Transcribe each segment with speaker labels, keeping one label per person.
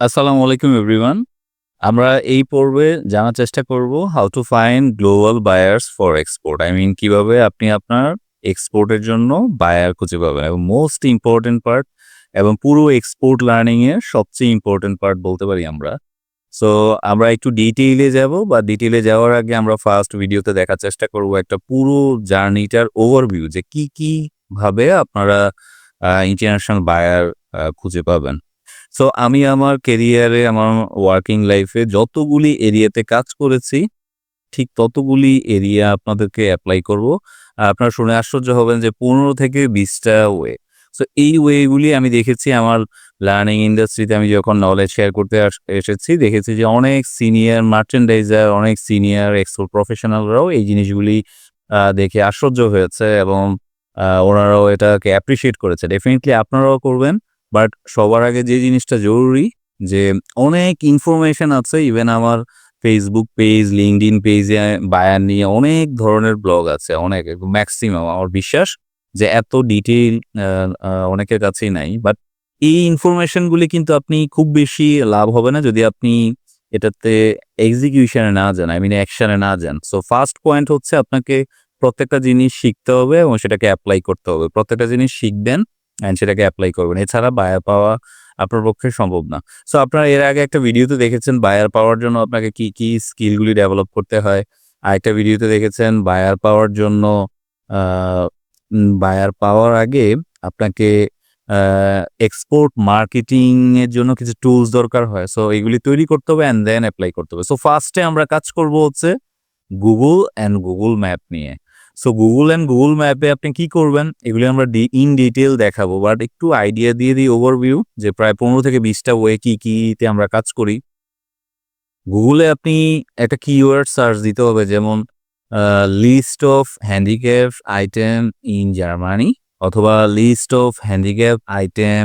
Speaker 1: আসসালামু আলাইকুম এভরিওয়ান আমরা এই পর্বে জানার চেষ্টা করব how to find global buyers for export I mean কীভাবে আপনি আপনার এক্সপোর্টের জন্য বায়ার খুঁজে পাবেন এবং মোস্ট ইম্পর্টেন্ট পার্ট এবং পুরো এক্সপোর্ট লার্নিং এর সবচেয়ে ইম্পর্টেন্ট পার্ট বলতে পারি আমরা। সো আমরা একটু ডিটেইলে যাব বা ডিটেইলে যাওয়ার আগে আমরা ফার্স্ট ভিডিওতে দেখার চেষ্টা করব একটা পুরো জার্নিটার ওভারভিউ যে কি কি ভাবে আপনারা ইন্টারন্যাশনাল বায়ার খুঁজে পাবেন। সো আমি আমার কেরিয়ারে আমার ওয়ার্কিং লাইফে যতগুলি এরিয়াতে কাজ করেছি, ঠিক ততগুলি এরিয়া আপনাদেরকে অ্যাপ্লাই করব। আপনারা শুনে আশ্চর্য হবেন যে পনেরো থেকে বিশটা ওয়ে সো এই ওয়েগুলি আমি দেখেছি আমার লার্নিং ইন্ডাস্ট্রিতে আমি যখন নলেজ শেয়ার করতে এসেছি, দেখেছি যে অনেক সিনিয়র মার্চেন্ডাইজার অনেক সিনিয়র এক্সপোর্ট প্রফেশনালরাও এই জিনিসগুলি দেখে আশ্চর্য হয়েছে এবং ওনারাও এটাকে অ্যাপ্রিসিয়েট করেছে। ডেফিনেটলি আপনারাও করবেন। বাট সবার আগে যে জিনিসটা জরুরি যে অনেক ইনফরমেশন আছে ইভেন আমার ফেসবুক পেজ লিঙ্কড ইন পেজে বায়ার নিয়ে অনেক ধরনের ব্লগ আছে, অনেক ম্যাক্সিমাম আমার বিশ্বাস যে এত ডিটেইল অনেকের কাছেই নাই। বাট এই ইনফরমেশনগুলি কিন্তু আপনি খুব বেশি লাভ হবে না যদি আপনি এটাতে এক্সিকিউশনে না যান আই মিন অ্যাকশনে না যান। সো ফার্স্ট পয়েন্ট হচ্ছে আপনাকে প্রত্যেকটা জিনিস শিখতে হবে এবং সেটাকে অ্যাপ্লাই করতে হবে। প্রত্যেকটা জিনিস শিখবেন অ্যান্ড সেটাকে অ্যাপ্লাই করবেন। এছাড়া বায়ার পাওয়া আপনার পক্ষে সম্ভব না। সো আপনারা এর আগে একটা ভিডিওতে দেখেছেন বায়ার পাওয়ার জন্য আপনাকে কি কি স্কিলগুলি ডেভেলপ করতে হয়? আরেকটা ভিডিওতে দেখেছেন বায়ার পাওয়ার জন্য বায়ার পাওয়ার আগে আপনাকে এক্সপোর্ট মার্কেটিং এর জন্য কিছু টুলস দরকার হয়। সো এগুলি তৈরি করতে হবে অ্যান্ড দেন অ্যাপ্লাই করতে হবে। সো ফার্স্টে আমরা কাজ করব হচ্ছে গুগল অ্যান্ড গুগল ম্যাপ নিয়ে। সো গুগল অ্যান্ড গুগল ম্যাপে আপনি কি করবেন? এগুলি আমরা ইন ডিটেল দেখাবো বাট একটু আইডিয়া দিয়ে দিই ওভারভিউ যে প্রায় পনেরো থেকে বিশটা ওয়ে কি কিতে আমরা কাজ করি। গুগলে আপনি একটা কিওয়ার্ড সার্চ দিতে হবে, যেমন list of handicraft item in Germany অথবা list of handicraft item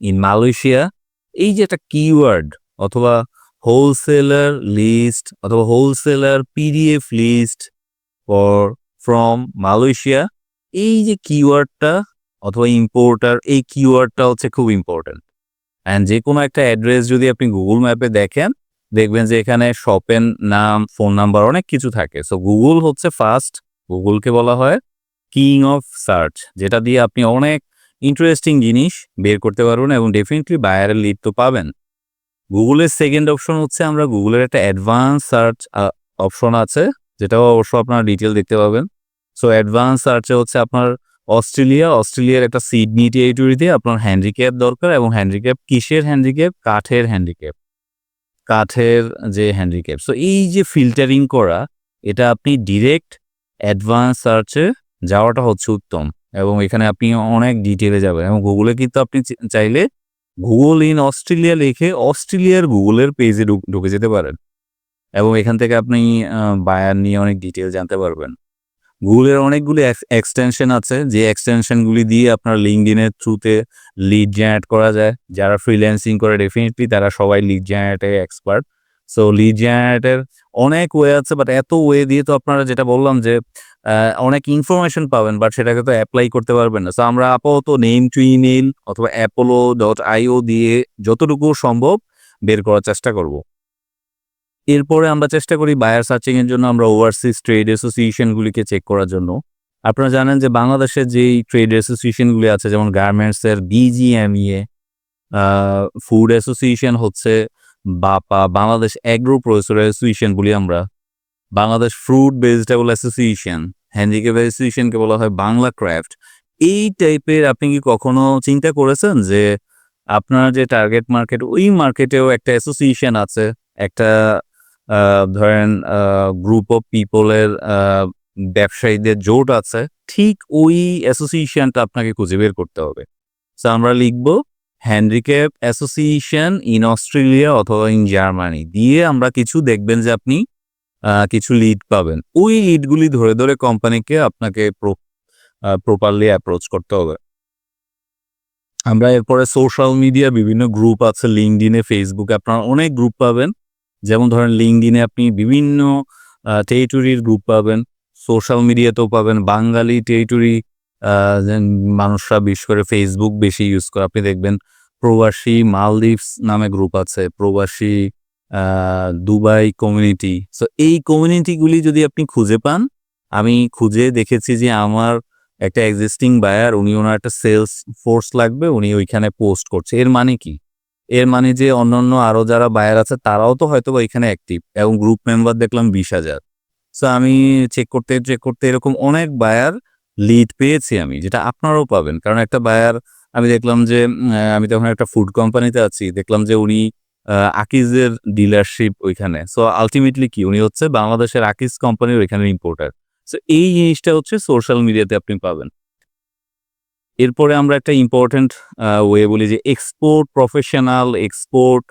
Speaker 1: in Malaysia এই যে একটা কিওয়ার্ড অথবা হোলসেলার লিস্ট অথবা wholesaler PDF list for from Malaysia এই যে কিওয়ার্ডটা অথবা ইম্পোর্টার এই কিওয়ার্ডটা হচ্ছে খুব ইম্পর্টেন্ট অ্যান্ড যে কোনো একটা অ্যাড্রেস যদি আপনি গুগল ম্যাপে দেখেন, দেখবেন যে এখানে শপের নাম ফোন নাম্বার অনেক কিছু থাকে। সো গুগল হচ্ছে ফার্স্ট গুগলকে বলা হয় কিং অফ সার্চ যেটা দিয়ে আপনি অনেক ইন্টারেস্টিং জিনিস বের করতে পারবেন এবং ডেফিনেটলি বায়ারের লিড তো পাবেন। গুগলের সেকেন্ড অপশন হচ্ছে আমরা গুগলের একটা অ্যাডভান্স সার্চ অপশন আছে। যেটাও অবশ্য আপনারা ডিটেল দেখতে পাবেন। সো অ্যাডভান্স সার্চে হচ্ছে আপনার অস্ট্রেলিয়া। অস্ট্রেলিয়ার একটা সিডনি টেরিটরিতে আপনার হ্যান্ডিক্যাপ দরকার এবং হ্যান্ডিক্যাপ কিসের হ্যান্ডিক্যাপ কাঠের হ্যান্ডিক্যাপ কাঠের যে হ্যান্ডিক্যাপ সো এই যে ফিল্টারিং করা, এটা আপনি ডিরেক্ট অ্যাডভান্স সার্চে যাওয়াটা হচ্ছে উত্তম। এবং এখানে আপনি অনেক ডিটেলে যাবেন। এবং গুগলে কিন্তু আপনি চাইলে গুগল ইন অস্ট্রেলিয়া লিখে অস্ট্রেলিয়ার গুগলের পেজে ঢুকে যেতে পারেন। এবং এখান থেকে আপনি বায়ার নিয়ে অনেক ডিটেল জানতে পারবেন। গুগলের অনেকগুলি এক্সটেনশন আছে, যে এক্সটেনশনগুলি দিয়ে আপনার লিঙ্কডিনের থ্রুতে লিড জেনারেট করা যায়। যারা ফ্রিল্যান্সিং করে ডেফিনেটলি তারা সবাই লিড জেনারেটে এক্সপার্ট সো লিড জেনারেটের অনেক ওয়ে আছে বাট এত ওয়ে দিয়ে তো আপনারা যেটা বললাম যে অনেক ইনফরমেশন পাবেন বাট সেটাকে তো অ্যাপ্লাই করতে পারবেন না। সো আমরা আপাতত নেম টু ইমেল অথবা অ্যাপোলো ডট আইও দিয়ে যতটুকু সম্ভব বের করার চেষ্টা করব। এরপরে আমরা চেষ্টা করি বায়ার সার্চিং এর জন্য আমরা ওভারসিজ ট্রেড অ্যাসোসিয়েশনগুলিকে চেক করার জন্য। আপনারা জানেন যে বাংলাদেশের যেই ট্রেড অ্যাসোসিয়েশনগুলি আছে, যেমন গার্মেন্টসের বিজিএমইএ ফুড অ্যাসোসিয়েশন হচ্ছে বাপা, বাংলাদেশ অ্যাগ্রো প্রসেসর অ্যাসোসিয়েশন বলি আমরা। Bangladesh fruit vegetable association handicraft অ্যাসোসিয়েশনকে বলা হয় বাংলা ক্রাফট এই টাইপের আপনি কি কখনো চিন্তা করেছেন যে আপনার যে টার্গেট মার্কেট ওই মার্কেটেও একটা অ্যাসোসিয়েশন আছে, একটা ধরেন গ্রুপ অফ পিপলের ব্যবসায়ীদের জোট আছে, ঠিক ওই অ্যাসোসিয়েশনটা আপনাকে খুঁজে বের করতে হবে। সো আমরা লিখব হ্যান্ডিক্যাপ অ্যাসোসিয়েশন ইন অস্ট্রেলিয়া অথবা ইন জার্মানি দিয়ে আমরা কিছু দেখবেন যে আপনি কিছু লিড পাবেন। ওই লিডগুলি ধরে ধরে কোম্পানিকে আপনাকে প্রপারলি অ্যাপ্রোচ করতে হবে। আমরা এরপরে সোশ্যাল মিডিয়া বিভিন্ন গ্রুপ আছে লিঙ্কডিনে ফেসবুকে আপনারা অনেক গ্রুপ পাবেন। যেমন ধরেন লিঙ্কডিনে আপনি বিভিন্ন টেরিটরির গ্রুপ পাবেন সোশ্যাল মিডিয়াতেও পাবেন, বাঙালি টেরিটরি মানুষরা বিশেষ করে ফেসবুক বেশি ইউজ করে। আপনি দেখবেন প্রবাসী মালদ্বীপস নামে গ্রুপ আছে, প্রবাসী দুবাই কমিউনিটি সো এই কমিউনিটিগুলি যদি আপনি খুঁজে পান, আমি খুঁজে দেখেছি যে আমার একটা এক্সিস্টিং বায়ার উনি ওনার একটা সেলস ফোর্স লাগবে, উনি ওইখানে পোস্ট করছে। এর মানে কি? এর মানে যে অন্যান্য আরও যারা বায়ার আছে, তারাও তো হয়তো এখানে অ্যাক্টিভ এবং গ্রুপ মেম্বার দেখলাম বিশ হাজার। সো আমি চেক করতে চেক করতে এরকম অনেক বায়ার লিড পেয়েছি আমি, যেটা আপনারাও পাবেন। কারণ একটা বায়ার আমি দেখলাম যে আমি তখন একটা ফুড কোম্পানিতে আছি, দেখলাম যে উনি আকিজের ডিলারশিপ ওইখানে। সো আলটিমেটলি কি, উনি হচ্ছে বাংলাদেশের আকিজ কোম্পানির ওইখানে ইম্পোর্টার সো এই জিনিসটা হচ্ছে সোশ্যাল মিডিয়াতে আপনি পাবেন। এরপরে আমরা একটা ইম্পর্টেন্ট ওয়ে বলি যে এক্সপোর্ট প্রফেশনাল এক্সপোর্ট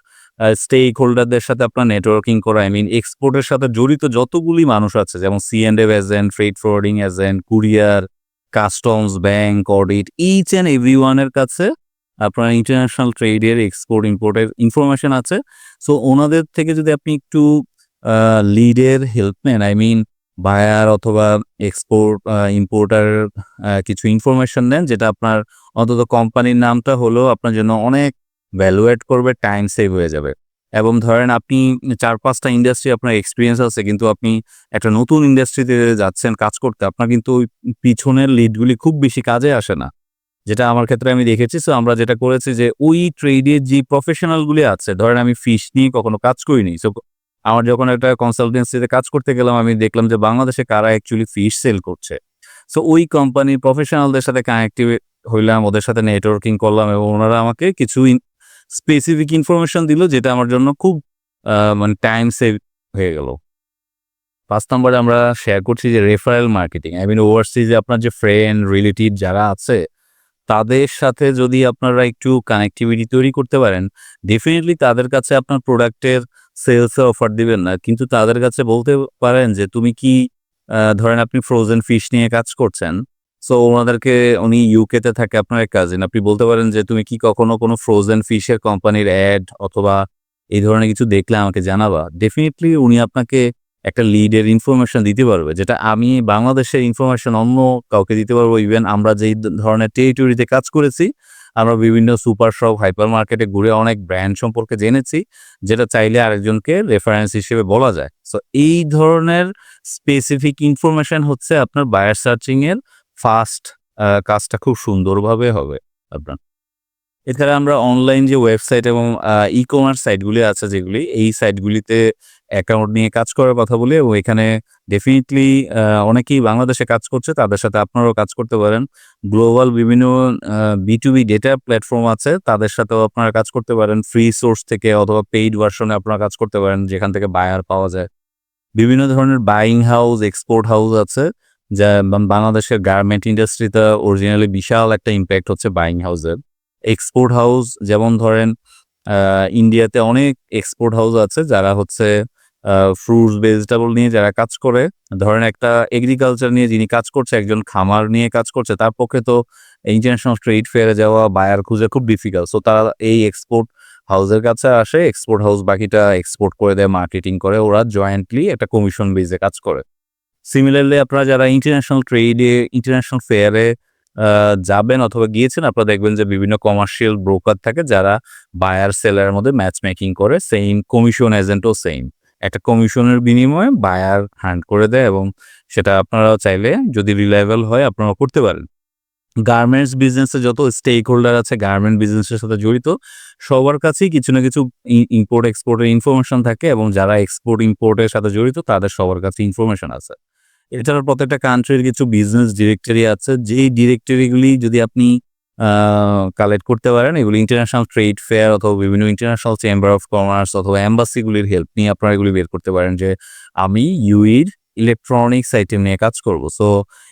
Speaker 1: স্টেক হোল্ডারদের সাথে আপনার নেটওয়ার্কিং করা আই মিন এক্সপোর্টের সাথে জড়িত যতগুলি মানুষ আছে, যেমন C and F agent freight forwarding agent courier customs bank audit each and every ওয়ানের কাছে আপনার ইন্টারন্যাশনাল ট্রেডের এক্সপোর্ট ইম্পোর্টের ইনফরমেশন আছে। সো ওনাদের থেকে যদি আপনি একটু লিডের হেল্প নেন আই মিন বায়ার অথবা এক্সপোর্ট ইম্পোর্টার কিছু ইনফরমেশন দেন যেটা আপনার অন্তত কোম্পানির নামটা হলো আপনার জন্য অনেক ভ্যালুয়েট করবে টাইম সেভ হয়ে যাবে। এবং ধরেন আপনি চার পাঁচটা ইন্ডাস্ট্রি আপনার এক্সপিরিয়েন্স আছে, কিন্তু আপনি একটা নতুন ইন্ডাস্ট্রিতে যাচ্ছেন কাজ করতে, আপনার কিন্তু ওই পিছনের লিডগুলি খুব বেশি কাজে আসে না। যেটা আমার ক্ষেত্রে আমি দেখেছি সো আমরা যেটা করেছি যে ওই ট্রেডের যে প্রফেশনালগুলি আছে, ধরেন আমি ফিশ নিয়ে কখনো কাজ করিনি সো আমার যখন একটা কনসালটেন্সিতে কাজ করতে গেলাম, আমি দেখলাম যে বাংলাদেশে কারা অ্যাকচুয়ালি ফিশ সেল করছে। সো ওই কোম্পানির প্রফেশনালদের সাথে কানেক্টিভ হইলাম, ওদের সাথে নেটওয়ার্কিং করলাম এবং ওনারা আমাকে কিছু স্পেসিফিক ইনফরমেশন দিল যেটা আমার জন্য খুব মানে টাইম সেভ হয়ে গেল। পাঁচ নম্বরে আমরা শেয়ার করছি যে রেফারেল মার্কেটিং আই মিন ওভারসিজে আপনার যে ফ্রেন্ড রিলেটিভ যারা আছে, তাদের সাথে যদি আপনারা একটু কানেক্টিভিটি তৈরি করতে পারেন ডেফিনেটলি তাদের কাছে আপনার প্রোডাক্টের সেলসের অফার দিবেন না। কিন্তু তাদের কাছে বলতে পারেন যে, তুমি কি ধরেন আপনি ফ্রোজেন ফিশ নিয়ে কাজ করছেন সো ওনাদেরকে, উনি ইউকেতে থাকে, আপনার এক কাজিন আপনি বলতে পারেন যে, তুমি কি কখনো কোনো ফ্রোজেন ফিশের কোম্পানির অ্যাড অথবা এই ধরনের কিছু দেখলে আমাকে জানাবা? ডেফিনেটলি উনি আপনাকে একটা লিডের ইনফরমেশন দিতে পারবে, যেটা আমি বাংলাদেশের ইনফরমেশন অন্য কাউকে দিতে পারব ইভেন আমরা যেই ধরনের টেরিটরিতে কাজ করেছি আমরা বিভিন্ন সুপার শপ হাইপার মার্কেটে ঘুরে অনেক ব্র্যান্ড সম্পর্কে জেনেছি, যেটা চাইলে আরেকজনকে রেফারেন্স হিসেবে বলা যায়। সো এই ধরনের স্পেসিফিক ইনফরমেশন হচ্ছে আপনার বায়ার সার্চিং এর ফার্স্ট কাজটা খুব সুন্দরভাবে হবে আপনার। এছাড়া আমরা অনলাইন যে ওয়েবসাইট এবং ই কমার্স সাইটগুলি আছে যেগুলি, এই সাইটগুলিতে অ্যাকাউন্ট নিয়ে কাজ করার কথা বলি এবং এখানে ডেফিনেটলি অনেকেই বাংলাদেশে কাজ করছে, তাদের সাথে আপনারাও কাজ করতে পারেন। গ্লোবাল বিভিন্ন B to B data platform আছে, তাদের সাথেও আপনারা কাজ করতে পারেন। ফ্রি সোর্স থেকে অথবা পেইড ভার্সনে আপনারা কাজ করতে পারেন, যেখান থেকে বায়ার পাওয়া যায়। বিভিন্ন ধরনের বাইং হাউস এক্সপোর্ট হাউস আছে, যা বাংলাদেশের গার্মেন্ট ইন্ডাস্ট্রিতে অরিজিনালি বিশাল একটা ইম্প্যাক্ট হচ্ছে বাইং হাউসের এক্সপোর্ট হাউস যেমন ধরেন ইন্ডিয়াতে অনেক এক্সপোর্ট হাউস আছে যারা হচ্ছে ফ্রুটস ভেজিটেবল নিয়ে যারা কাজ করে। ধরেন একটা এগ্রিকালচার নিয়ে যিনি কাজ করছে, একজন খামার নিয়ে কাজ করছে, তার পক্ষে তো ইন্টারন্যাশনাল ট্রেড ফেয়ারে যাওয়া বায়ার খুঁজে খুব ডিফিকাল্ট সো তারা এই এক্সপোর্ট হাউসের কাছে আসে এক্সপোর্ট হাউস বাকিটা এক্সপোর্ট করে দেয় মার্কেটিং করে, ওরা জয়েন্টলি একটা কমিশন বেজে কাজ করে। সিমিলারলি আপনারা যারা ইন্টারন্যাশনাল ট্রেডে ইন্টারন্যাশনাল ফেয়ারে যাবেন অথবা গিয়েছেন, আপনারা দেখবেন যে বিভিন্ন কমার্শিয়াল ব্রোকার থাকে যারা বায়ার সেলারের মধ্যে ম্যাচ মেকিং করে সেম কমিশন এজেন্টও সেম একটা কমিশনের বিনিময়ে বায়ার হ্যান্ড করে দেয় এবং সেটা আপনারা চাইলে যদি রিলায়েবল হয় আপনারা করতে পারেন। গার্মেন্টস বিজনেসে যত স্টেক হোল্ডার আছে গার্মেন্ট বিজনেসের সাথে জড়িত, সবার কাছেই কিছু না কিছু ইম্পোর্ট এক্সপোর্টের ইনফরমেশন থাকে এবং যারা এক্সপোর্ট ইম্পোর্টের সাথে জড়িত, তাদের সবার কাছে ইনফরমেশন আছে। এছাড়া প্রত্যেকটা কান্ট্রির কিছু বিজনেস ডিরেক্টরি আছে, যেই ডিরেক্টরিগুলি যদি আপনি কালেক্ট করতে পারেন, এগুলি ইন্টারন্যাশনাল ট্রেড ফেয়ার অথবা বিভিন্ন ইন্টারন্যাশনাল চেম্বার অফ কমার্স অথবা অ্যাম্বাসিগুলির হেল্প নিয়ে আপনারা এগুলি বের করতে পারেন যে আমি ইউইর ইলেকট্রনিক্স আইটেম নিয়ে কাজ করব। সো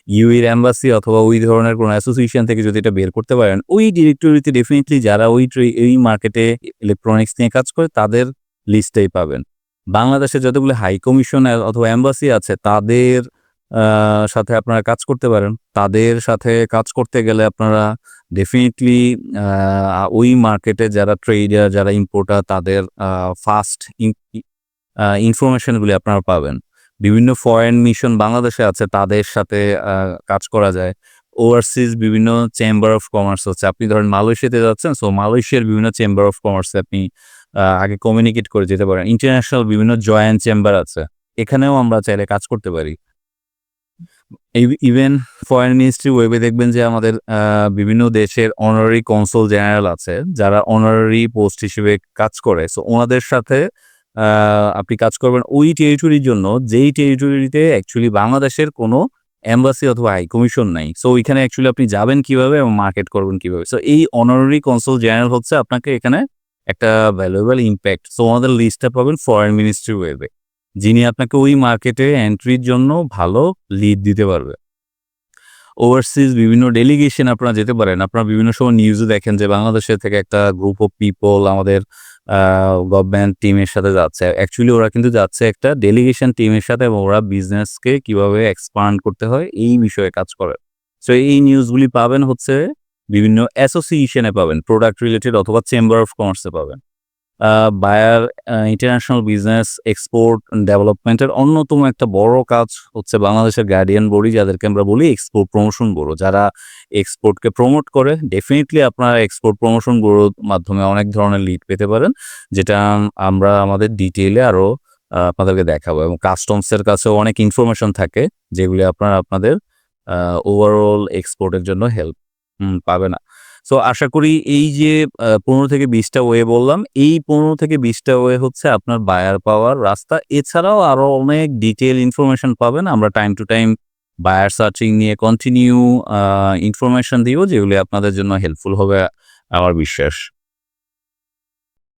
Speaker 1: ইউইর অ্যাম্বাসি অথবা ওই ধরনের কোনো অ্যাসোসিয়েশন থেকে যদি এটা বের করতে পারেন, ওই ডিরেক্টরিতে ডেফিনেটলি যারা ওই এই মার্কেটে ইলেকট্রনিক্স নিয়ে কাজ করে, তাদের লিস্টেই পাবেন। বাংলাদেশে যতগুলো হাই কমিশন অথবা অ্যাম্বাসি আছে, তাদের সাথে আপনারা কাজ করতে পারেন। তাদের সাথে কাজ করতে গেলে আপনারা ডেফিনেটলি ওই মার্কেটে যারা ট্রেডার যারা ইম্পোর্টার তাদের ফাস্ট ইনফরমেশনগুলি আপনারা পাবেন। বিভিন্ন ফরেন মিশন বাংলাদেশে আছে, তাদের সাথে কাজ করা যায়। ওভারসিজ বিভিন্ন চেম্বার অফ কমার্স হচ্ছে আপনি ধরেন মালয়েশিয়াতে যাচ্ছেন সো মালয়েশিয়ার বিভিন্ন চেম্বার অফ কমার্সে আপনি আগে কমিউনিকেট করে যেতে পারেন। ইন্টারন্যাশনাল বিভিন্ন জয়েন্ট চেম্বার আছে। এখানেও আমরা চাইলে কাজ করতে পারি। ইভেন ফরেন মিনিস্ট্রি ওয়েবে দেখবেন যে আমাদের বিভিন্ন দেশের অনারারি কনসুল জেনারেল আছে, যারা অনারারি পোস্ট হিসেবে কাজ করে। সো ওনাদের সাথে আপনি কাজ করবেন ওই টেরিটরির জন্য, যেই টেরিটরিতে অ্যাকচুয়ালি বাংলাদেশের কোনো এম্বাসি অথবা হাই কমিশন নাই। সো ওইখানে অ্যাকচুয়ালি আপনি যাবেন কীভাবে এবং মার্কেট করবেন কীভাবে। সো এই অনারারি কনসুল জেনারেল হচ্ছে আপনাকে এখানে একটা ভ্যালুয়েবল ইম্প্যাক্ট সো ওনাদের লিস্টটা পাবেন ফরেন মিনিস্ট্রি ওয়েবে যিনি আপনাকে ওই মার্কেটে এন্ট্রির জন্য ভালো লিড দিতে পারবে। ওভারসিজ বিভিন্ন ডেলিগেশন আপনারা যেতে পারেন। আপনারা বিভিন্ন সময় নিউজে দেখেন যে বাংলাদেশের থেকে একটা গ্রুপ অফ পিপল আমাদের গভর্নমেন্ট টিমের সাথে যাচ্ছে। অ্যাকচুয়ালি ওরা কিন্তু যাচ্ছে একটা ডেলিগেশন টিমের সাথে এবং ওরা বিজনেসকে কীভাবে এক্সপান্ড করতে হয় এই বিষয়ে কাজ করে। সো এই নিউজগুলি পাবেন হচ্ছে বিভিন্ন অ্যাসোসিয়েশনে পাবেন প্রোডাক্ট রিলেটেড অথবা চেম্বার অফ কমার্সে পাবেন। বায়ার ইন্টারন্যাশনাল বিজনেস এক্সপোর্ট ডেভেলপমেন্টের অন্যতম একটা বড় কাজ হচ্ছে বাংলাদেশের গার্ডিয়ান বডি, যাদেরকে আমরা বলি এক্সপোর্ট প্রমোশন ব্যুরো। যারা এক্সপোর্টকে প্রমোট করে ডেফিনেটলি আপনারা এক্সপোর্ট প্রমোশন ব্যুরোর মাধ্যমে অনেক ধরনের লিড পেতে পারেন, যেটা আমরা আমাদের ডিটেইলে আরও আপনাদেরকে দেখাবো। এবং কাস্টমসের কাছেও অনেক ইনফরমেশন থাকে, যেগুলি আপনারা আপনাদের ওভারঅল এক্সপোর্টের জন্য হেল্প পাবে না। সো আশা করি এই যে পনেরো থেকে বিশটা ওয়ে বললাম, এই পনেরো থেকে বিশটা ওয়ে হচ্ছে আপনার বায়ার পাওয়ার রাস্তা। এছাড়াও আরও অনেক ডিটেল ইনফরমেশন পাবেন, আমরা time to time buyer searching নিয়ে কন্টিনিউ ইনফরমেশন দিব, যেগুলি আপনাদের জন্য হেল্পফুল হবে, আমার বিশ্বাস।